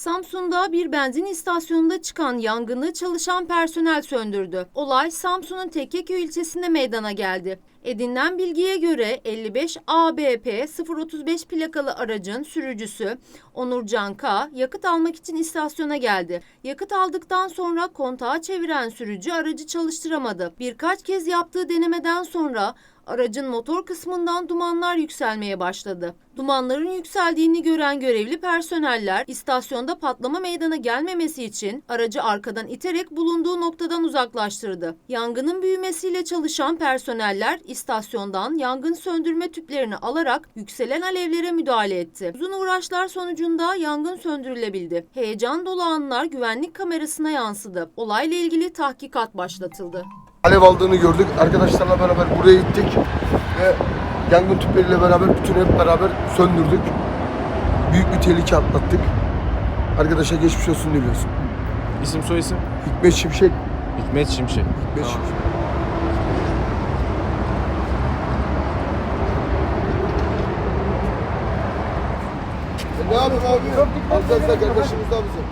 Samsun'da bir benzin istasyonunda çıkan yangını çalışan personel söndürdü. Olay Samsun'un Tekkeköy ilçesinde meydana geldi. Edinilen bilgiye göre 55 ABP 035 plakalı aracın sürücüsü Onurcan K. yakıt almak için istasyona geldi. Yakıt aldıktan sonra kontağı çeviren sürücü aracı çalıştıramadı. Birkaç kez yaptığı denemeden sonra aracın motor kısmından dumanlar yükselmeye başladı. Dumanların yükseldiğini gören görevli personeller istasyonda patlama meydana gelmemesi için aracı arkadan iterek bulunduğu noktadan uzaklaştırdı. Yangının büyümesiyle çalışan personeller istasyondan yangın söndürme tüplerini alarak yükselen alevlere müdahale etti. Uzun uğraşlar sonucunda yangın söndürülebildi. Heyecan dolu anlar güvenlik kamerasına yansıdı. Olayla ilgili tahkikat başlatıldı. Alev aldığını gördük. Arkadaşlarla beraber buraya gittik ve yangın tüpleriyle beraber bütün hep beraber söndürdük. Büyük bir tehlike atlattık. Arkadaşa geçmiş olsun diliyoruz. İsim soy isim? Hikmet Şimşek. Hikmet Şimşek. Hikmet Şimşek. Ne yapayım abi? Alacağız da kardeşimiz daha bize.